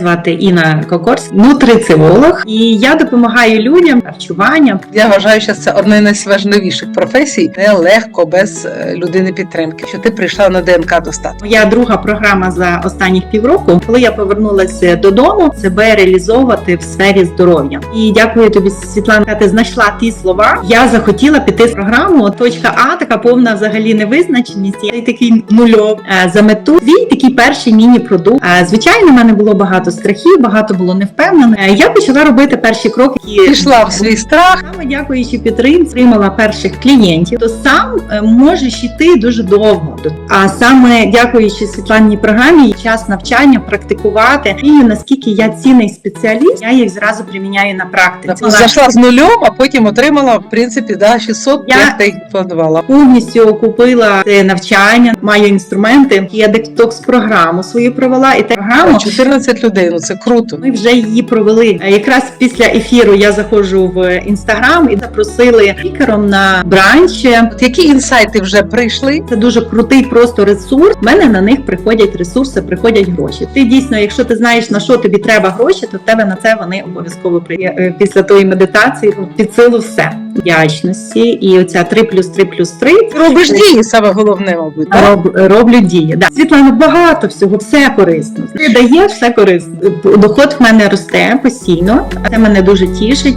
Звати Інна Кокорс, нутриціолог, і я допомагаю людям харчуванням. Я вважаю, що це одна з найважливіших професій. Нелегко без е, людини підтримки. Що ти прийшла на ДНК достатку. Моя друга програма за останніх півроку, коли я повернулася додому, себе реалізовувати в сфері здоров'я. І дякую тобі, Світлана. Ти знайшла ті слова. Я захотіла піти в програму. Точка А така повна взагалі невизначеність. Я такий нульов Е, за мету. Свій такий перший міні-продукт. Е, Звичайно, в мене було багато страхів, багато було невпевнено. Я почала робити перші кроки. які Пішла в свій страх. Саме дякуючи підтримці, отримала перших клієнтів, то сам е, можеш йти дуже довго. А саме дякуючи Світланній програмі, час навчання, практикувати. І наскільки я цінний спеціаліст, я їх зразу приміняю на практиці. Зайшла з нульом, а потім отримала в принципі да 600 Я- як ти планувала. Повністю окупила це навчання, маю інструменти. Я детокс програму свою провела, і та програму 14 людей. Ну це круто. Ми вже її провели. Е, Якраз після ефіру я заходжу в інстаграм і запросили спікером на бранч. От які інсайти вже прийшли? Це дуже крутий просто ресурс. В мене на них приходять ресурси, приходять гроші. Ти дійсно, якщо ти знаєш на що тобі треба гроші, то в тебе на це вони обов'язково при Е, після тої медитації під силу все вдячності. І оця 3 плюс 3 плюс 3 Робиш дії, саме головне, мабуть. Роб, роблю дії. Да. Світлана, багато всього, все корисно. Ти даєш все корисно. Доход в мене росте постійно, це мене дуже тішить.